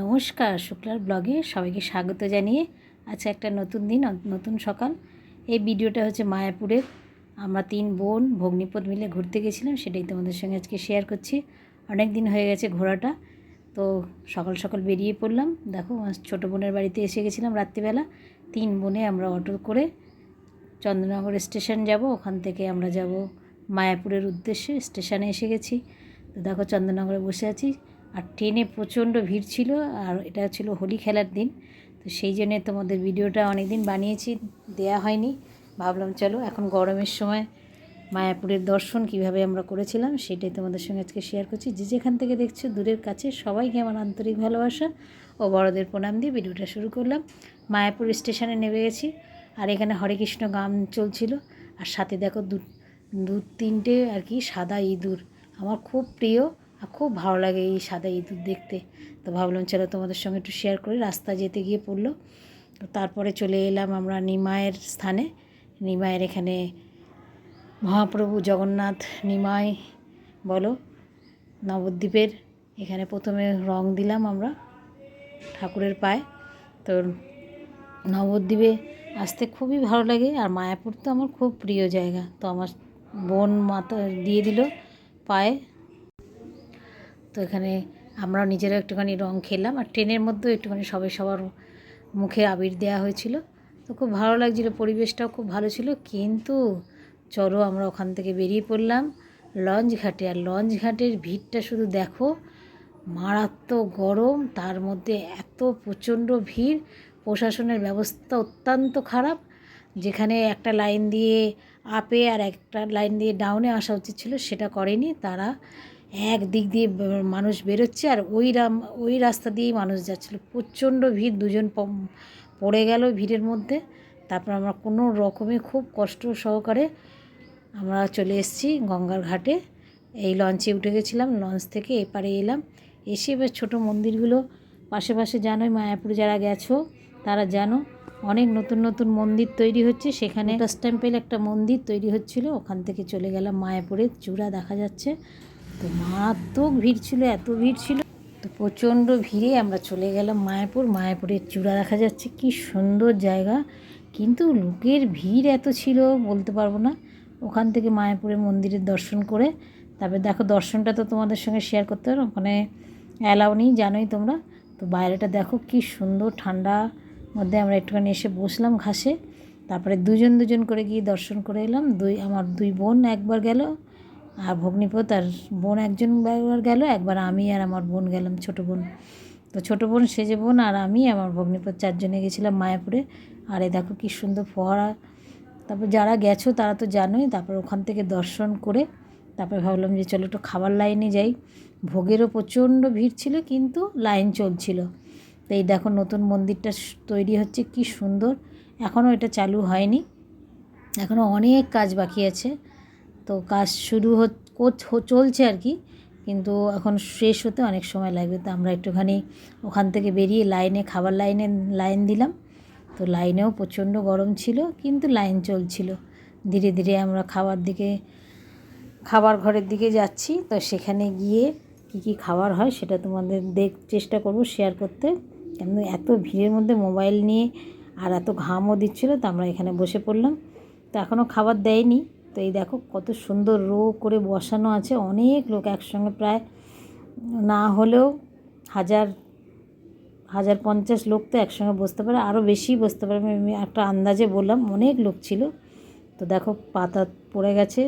নমস্কার, শুক্লার ব্লগে সবাইকে স্বাগত জানিয়ে আচ্ছা একটা নতুন দিন নতুন সকাল। এই ভিডিওটা হচ্ছে মায়াপুরের। আমরা তিন বোন, ভগ্নিপদ মিলে ঘুরতে গেছিলাম, সেটাই তোমাদের সঙ্গে আজকে শেয়ার করছি। অনেক দিন হয়ে গেছে ঘোরাটা, তো সকাল সকাল বেরিয়ে পড়লাম। দেখো, আমার ছোটো বোনের বাড়িতে এসে গেছিলাম রাত্রিবেলা। তিন বোনে আমরা অটো করে চন্দ্রনগর স্টেশন যাব। ওখান থেকে আমরা যাব মায়াপুরের উদ্দেশ্যে, স্টেশনে এসে গেছি। তো দেখো, চন্দ্রনগরে বসে আছি। আর ট্রেনে প্রচণ্ড ভিড় ছিল আর এটা ছিল হোলি খেলার দিন। তো সেই জন্যে তোমাদের ভিডিওটা অনেক দিন বানিয়েছি, দেয়া হয়নি। ভাবলাম চলো এখন গরমের সময় মায়াপুরের দর্শন কীভাবে আমরা করেছিলাম সেটাই তোমাদের সঙ্গে আজকে শেয়ার করছি। যে যেখান থেকে দেখছ দূরের কাছে সবাইকে আমার আন্তরিক ভালোবাসা ও বড়দের প্রণাম দিয়ে ভিডিওটা শুরু করলাম। মায়াপুর স্টেশনে নেমে গেছি আর এখানে হরে কৃষ্ণ গান চলছিল আর সাথে দেখো দু দু তিনটে আর কি সাদা ইঁদুর। আমার খুব প্রিয় খুব ভালো লাগে এই সাদা ইঁদুর দেখতে। তো ভাবলাম, চলো তোমাদের সঙ্গে একটু শেয়ার করি। রাস্তা যেতে গিয়ে পড়ল। তারপরে চলে এলাম আমরা নিমায়ের স্থানে। নিমায়ের এখানে মহাপ্রভু জগন্নাথ নিমাই বলো, নবদ্বীপের এখানে প্রথমে রং দিলাম আমরা ঠাকুরের পায়ে। তো নবদ্বীপে আসতে খুবই ভালো লাগে আর মায়াপুর তো আমার খুব প্রিয় জায়গা। তো আমার বোন মাতা দিয়ে দিল পায়ে। তো এখানে আমরা নিজেরা একটুখানি রং খেলাম আর ট্রেনের মধ্যেও একটুখানি সবাই সবার মুখে আবির দেওয়া হয়েছিল। তো খুব ভালো লাগছিল, পরিবেশটাও খুব ভালো ছিল। কিন্তু চলো আমরা ওখান থেকে বেরিয়ে পড়লাম লঞ্চ ঘাটে। আর লঞ্চ ঘাটের ভিড়টা শুধু দেখো, মারাত্মক গরম, তার মধ্যে এত প্রচণ্ড ভিড়। প্রশাসনের ব্যবস্থা অত্যন্ত খারাপ, যেখানে একটা লাইন দিয়ে আপে আর একটা লাইন দিয়ে ডাউনে আসা উচিত ছিল, সেটা করেনি তারা। এক দিক দিয়ে মানুষ বেরোচ্ছে আর ওই ওই রাস্তা দিয়েই মানুষ যাচ্ছিল। প্রচণ্ড ভিড়, দুজন পড়ে গেল ভিড়ের মধ্যে। তারপর আমরা কোনো রকমে খুব কষ্ট সহকারে আমরা চলে এসেছি গঙ্গার ঘাটে। এই লঞ্চে উঠে গেছিলাম, লঞ্চ থেকে এপারে এলাম। এসে এবার ছোটো মন্দিরগুলো, পাশে পাশে জানোই মায়াপুরে যারা গেছো, তারা জানো, অনেক নতুন নতুন মন্দির তৈরি হচ্ছে। সেখানে টেম্পেল একটা মন্দির তৈরি হচ্ছিল। ওখান থেকে চলে গেলাম মায়াপুরের চূড়া দেখা যাচ্ছে। তো মারাত্মক ভিড় ছিল, এত ভিড় ছিল। তো প্রচণ্ড ভিড়ে আমরা চলে গেলাম মায়াপুর। মায়াপুরের চূড়া দেখা যাচ্ছে, কি সুন্দর জায়গা। কিন্তু লোকের ভিড় এত ছিল বলতে পারব না। ওখান থেকে মায়াপুরের মন্দিরের দর্শন করে, তারপরে দেখো দর্শনটা তো তোমাদের সঙ্গে শেয়ার করতে পারো ওখানে অ্যালাউ নেই, জানোই তোমরা। তো বাইরেটা দেখো, কি সুন্দর ঠান্ডা মধ্যে আমরা একটুখানি এসে বসলাম ঘাসে। তারপরে দুজন দুজন করে গিয়ে দর্শন করে এলাম। দুই, আমার দুই বোন একবার গেল। আর ভগ্নিপত আর বোন একজন একবার গেল, একবার আমি আর আমার বোন গেলাম ছোটো বোন। তো ছোটো বোন, সেজে বোন আর আমি আমার ভগ্নিপত চারজনে গেছিলাম মায়াপুরে। আর এই দেখো কী সুন্দর ফোয়ারা। তারপর যারা গেছো তারা তো জানোই, তারপর ওখান থেকে দর্শন করে তারপরে ভাবলাম যে চলো একটু খাবার লাইনে যাই। ভোগেরও প্রচণ্ড ভিড় ছিল কিন্তু লাইন চলছিল। তো এই দেখো নতুন মন্দিরটা তৈরি হচ্ছে, কি সুন্দর। এখনও এটা চালু হয়নি। এখনও অনেক কাজ বাকি আছে। তো কাজ শুরু চলছে আর কি। কিন্তু এখন শেষ হতে অনেক সময় লাগবে। তো আমরা একটুখানি ওখান থেকে বেরিয়ে লাইনে, খাবার লাইনে, লাইন দিলাম। তো লাইনেও প্রচণ্ড গরম ছিল, কিন্তু লাইন চলছিল। ধীরে ধীরে আমরা খাবার দিকে, খাবার ঘরের দিকে যাচ্ছি। তো সেখানে গিয়ে কী কী খাবার হয় সেটা তোমাদের দেখ, চেষ্টা করব শেয়ার করতে। কেন এত ভিড়ের মধ্যে মোবাইল নিয়ে আর এত ঘামও দিচ্ছিল, তো আমরা এখানে বসে পড়লাম। তো এখনও খাবার দেয়নি। তো এই দেখো কত সুন্দর রো করে বসানো আছে, অনেক লোক একসঙ্গে প্রায়। না হলেও হাজার হাজার পঞ্চাশ লোক তো একসঙ্গে বসতে পারে আরও বেশি বসতে পারে। আমি একটা আন্দাজে বললাম, অনেক লোক ছিল। তো দেখো পাতা পড়ে গেছে,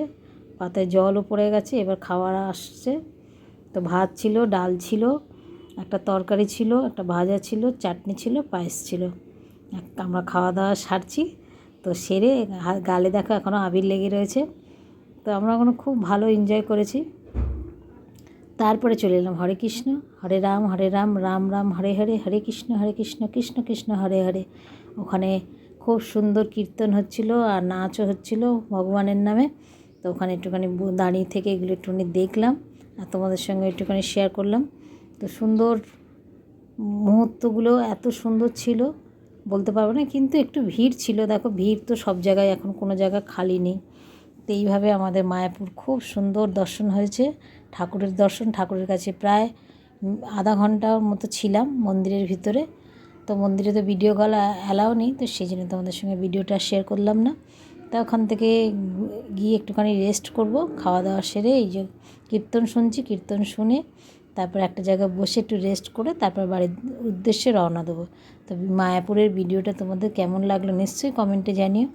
পাতায় জলও পড়ে গেছে, এবার খাওয়ার আসছে। তো ভাত ছিল, ডাল ছিল, একটা তরকারি ছিল, একটা ভাজা ছিল, চাটনি ছিল, পায়েস ছিল। আমরা খাওয়া দাওয়া সারছি। তো সেরে গালে দেখো এখনও আবির লেগে রয়েছে। তো আমরা এখনও খুব ভালো এনজয় করেছি। তারপরে চলে এলাম হরে কৃষ্ণ, হরে রাম হরে রাম রাম রাম, হরে হরে হরে কৃষ্ণ হরে কৃষ্ণ কৃষ্ণ কৃষ্ণ, হরে হরে। ওখানে খুব সুন্দর কীর্তন হচ্ছিল আর নাচও হচ্ছিল ভগবানের নামে। তো ওখানে একটুখানি দাঁড়িয়ে থেকে এগুলো একটুখানি দেখলাম আর তোমাদের সঙ্গে একটুখানি শেয়ার করলাম। তো সুন্দর মুহূর্তগুলো এত সুন্দর ছিল। বলতে পারব না, কিন্তু একটু ভিড় ছিল। দেখো, ভিড় তো সব জায়গায়, এখন কোনো জায়গা খালি নেই। তো এইভাবে আমাদের মায়াপুর খুব সুন্দর দর্শন হয়েছে। ঠাকুরের দর্শন, ঠাকুরের কাছে প্রায় আধা ঘণ্টার মতো ছিলাম মন্দিরের ভিতরে। তো মন্দিরে তো ভিডিও কল অ্যালাও নেই, তো সেই জন্য তোমাদের সঙ্গে ভিডিওটা শেয়ার করলাম না। তা ওখান থেকে গিয়ে একটুখানি রেস্ট করব, খাওয়া দাওয়া সেরে এই যে কীর্তন শুনছি, কীর্তন শুনে তারপর একটা জায়গায় বসে একটু রেস্ট করে তারপর বাড়ির উদ্দেশ্যে রওনা দেবো। তো মায়াপুরের ভিডিওটা তোমাদের কেমন লাগল নিশ্চয়ই কমেন্টে জানিও।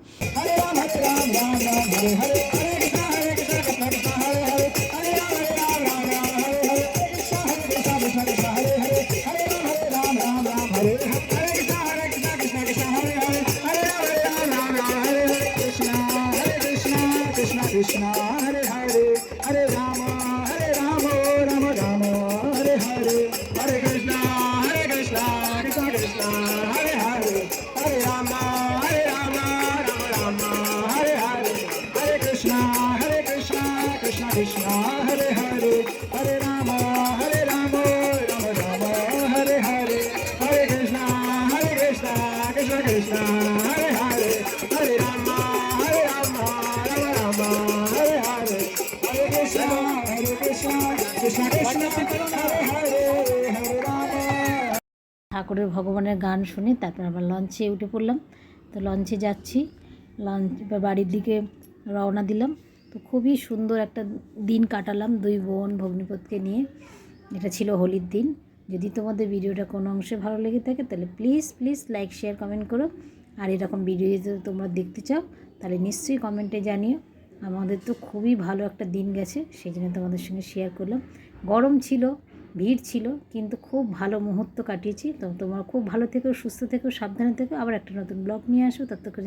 Hare Krishna ঠাকুরের ভগবানের গান শুনে, তারপর আবার লঞ্চে উঠে পড়লাম। তো লঞ্চে যাচ্ছি। লঞ্চ বাড়ির দিকে রওনা দিলাম। তো খুবই সুন্দর একটা দিন কাটালাম দুই বোন ভগ্নিপথকে নিয়ে। এটা ছিল হোলির দিন। যদি তোমাদের ভিডিওটা কোনো অংশে ভালো লেগে থাকে, তাহলে please please like share comment করো। আর এরকম ভিডিও যদি তোমরা দেখতে চাও, তাহলে নিশ্চয়ই কমেন্টে জানিও। আমাদের তো খুবই ভালো একটা দিন গেছে, সেই জন্য তোমাদের সঙ্গে শেয়ার করলাম। গরম ছিল, ভিড় ছিল, কিন্তু খুব ভালো মুহূর্ত কাটিয়েছি। তো তোমরা খুব ভালো থেকো, সুস্থ থেকো, সাবধানে থেকো। আবার একটা নতুন ব্লগ নিয়ে আসো ততক্ষণ